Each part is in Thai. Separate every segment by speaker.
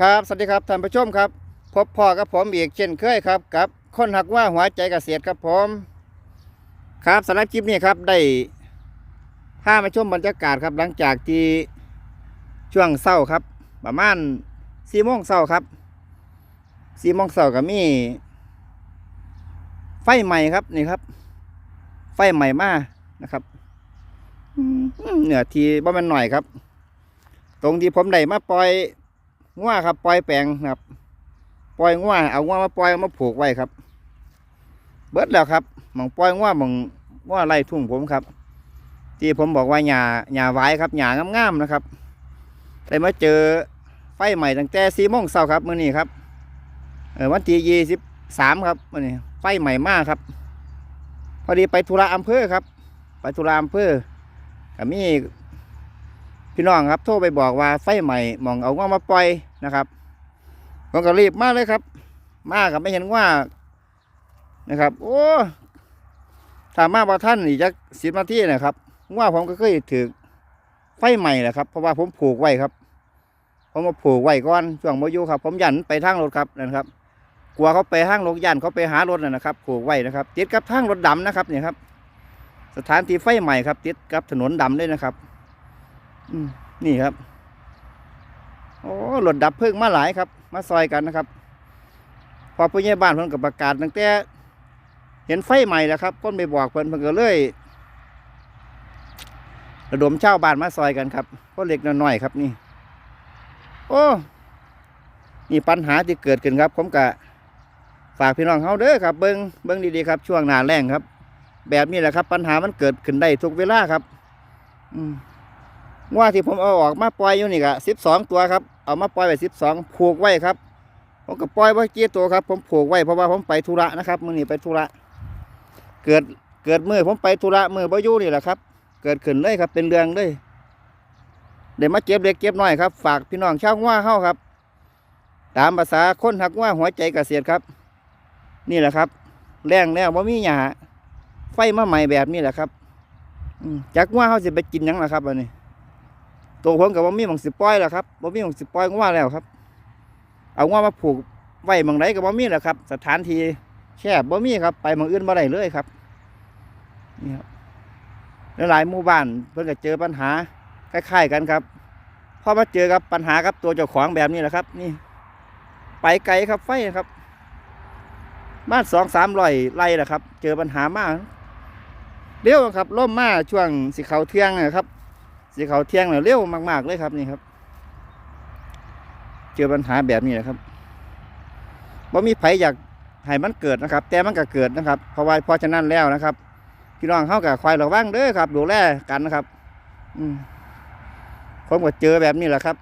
Speaker 1: ครับสวัสดีครับท่านผู้ชมครับ พบพ่อกับผมอีกเช่นเคยครับกับคนหักว่าหัวใจเกษตรครับผมครับสำหรับคลิปนี้ครับได้พามาชมบรรยากาศครับหลังจากที่ช่วงเศร้าครับ ประมาณสี่โมงเศร้าครับสี่โมงเศร้าก็มีไฟใหม่ครับนี่ครับ ไฟใหม่มานะครับเหนือทีบ่มันหน่อยครับ ตรงที่ผมได้มาปล่อย งัวครับปล่อยแปลงครับ ปล่อยงัวเอางัวมาปล่อยมาผูกไว้ครับ เบิดแล้วครับมองปล่อยงัวมองงัวไล่ทุ่งผมครับ ที่ผมบอกว่าหญ้าหญ้าไว้ครับหญ้างามๆนะครับได้มาเจอไฟใหม่ตั้งแต่สี่โมงเช้าครับมื้อนี้ครับเออวันที่ยี่สิบสามครับมื้อนี้ไฟใหม่มากครับ พอดีไปธุระอำเภอครับ ไปธุระอำเภอก็มี พี่น้องครับโทรไปบอกว่าไฟใหม่มองเอาว่ามาปล่อยนะครับผมก็รีบมาเลยครับ มากับไม่เห็นว่านะครับ โอ้ถามมาบ่ท่านอีกจักสิบนาทีนะครับว่าผมก็เคยถือไฟใหม่แหละครับ เพราะว่าผมผูกไว้ครับ ผมมาผูกไว้ก่อนช่วงโมยุครับ ผมยันไปทางรถครับนั่นครับ กลัวเขาไปห้างรถยันเขาไปหารถนะครับ ผูกไว้นะครับติดกับทางรถดำนะครับเนี่ยครับ สถานที่ไฟใหม่ครับติดกับถนนดำเลยนะครับ นี่ครับ โอ้รถดับเพลิงมาหลายครับ มาซอยกันนะครับ พอผู้ใหญ่บ้านเพิ่นกับประกาศตั้งแต่เห็นไฟใหม่แล้วครับคนไปบอกเพิ่นเพิ่นก็เลยระดมเช่าบ้านมาซอยกันครับก็เล็กน้อยๆครับนี่ โอ้นี่ปัญหาที่เกิดขึ้นครับ ผมกะฝากพี่น้องเฮาเด้อครับ เบิ้งเบิ้งดีๆครับ ช่วงหนาแรงครับ แบบนี้แหละครับ ปัญหามันเกิดขึ้นได้ทุกเวลาครับ อืม ว่าที่ผมเอาออกมาปล่อยอยู่นี่ก็สิบสองตัวครับเอามาปล่อยไว้สิบสองผูกไว้ครับผมก็ปล่อยไว้เกี่ตัวครับ ผมผูกไว้เพราะว่าผมไปธุระนะครับมื่อนี้ไปธุระเกิดเกิดมือผมไปธุระมือบ่ยู่นี่แหละครับ เกิดขึ้นเลยครับเป็นเรื่องเลยเดี๋ยวมาเก็บเล็กเก็บน้อยครับฝากพี่น้องชาวว่าเข้าครับ ตามภาษาคนหักว่าหัวใจเกษตรครับ นี่แหละครับ แรงแล้วว่ามีหยาไฟมาใหม่แบบนี้แหละครับจากว่าเขาจะไปกินยังล่ะครับอันนี้ ตัวผมกับว่ามีหมองสิปล่อยแล้วครับบ่มีหมองสิปล่อยก็ว่าแล้วครับ เอาว่ามาผูกไว้มองไหนกับบ่มีแล้วครับ สถานที่แคบบ่มีครับ ไปมองอื่นบ่ได้เลยครับนี่ครับหลายหมู่บ้านเพิ่นก็เจอปัญหาคล้ายๆกันครับพอมาเจอกับปัญหากับตัวเจ้าของแบบนี้แหละครับ นี่ ไปไกลครับไฟครับบ้านสองสามร้อยไร่แหละครับ เจอปัญหามากเร็วครับล่มมาช่วงสิเขาเที่ยงนะครับ สีเขาเที่ยงเนี่ยเร็วมาก ๆ เลยครับนี่ครับ เจอปัญหาแบบนี้นะครับว่ามีไผอยากให้มันเกิดนะครับ แต่มันก็เกิดนะครับเพราะว่าเพราะฉะนั้นแล้วนะครับพี่น้องเข้ากับควายระวังเด้อครับ ดูแลกันนะครับ อืมผมก็เจอแบบนี้แหละครับ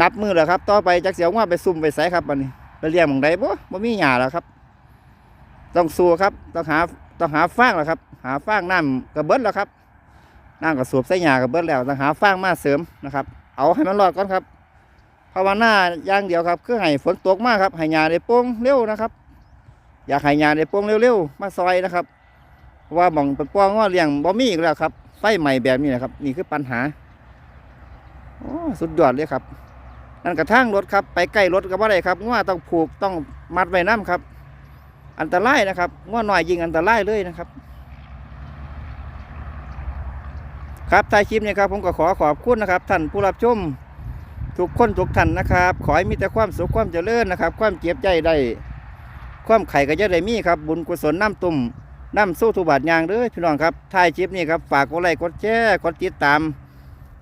Speaker 1: นับมือแหล้วครับ ต่อไปจักเสียวว่าไปซุ่มไปใส่ครับวันนี้ไปเลี้ยงหมองใดบ่บ่มีหญ้าแล้วครับ ต้องสู้ครับ ต้องหาต้องหาฟางแล้วครับ หาฟางน้ำกระเบิดแล้วครับ น้ำกับสูบใส่หญ้ากับเบิดแล้วต้องหาฟางมาเสริมนะครับ เอาให้มันรอดก่อนครับภาวนาอย่างเดียวครับคือให้ฝนตกมากครับให้หญ้าได้โป่งเร็วนะครับ อยากให้หญ้าได้โป่งเร็วๆมาซอยนะครับเพราะว่าหมองเป็นป้องว่าเลี้ยงบ่มีอีกแล้วครับไฟใหม่แบบนี้นะครับ นี่คือปัญหาโอ้สุดยอดเลยครับนั่นกระทั่งรถครับ ไปใกล้รถก็บ่ได้ครับง่วต้องผูกต้องมัดไว้น้ำครับ อันตรายนะครับง่วหน่อยยิงอันตรายเลยนะครับ ครับท้ายคลิปนี้ครับผมก็ขอขอบคุณนะครับ ท่านผู้รับชมทุกคนทุกท่านนะครับ ขอให้มีแต่ความสุขความเจริญนะครับ ความเจ็บใจได้ความไข่ก็จะได้มีครับ บุญกุศลน้ำตุ่มน้ำสู้ทุบาทยางเด้อพี่น้องครับท้ายคลิปนี้ครับฝากกดไลค์กดแชร์กดติดตาม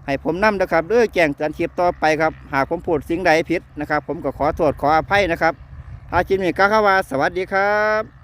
Speaker 1: ให้ผมนำนะครับเด้อแจ้งจันคลิปต่อไปครับ หากผมพูดสิ่งใดผิดนะครับ ผมก็ขอโทษขออภัยนะครับท้ายคลิปนี้ก็ข้าวาสวัสดีครับ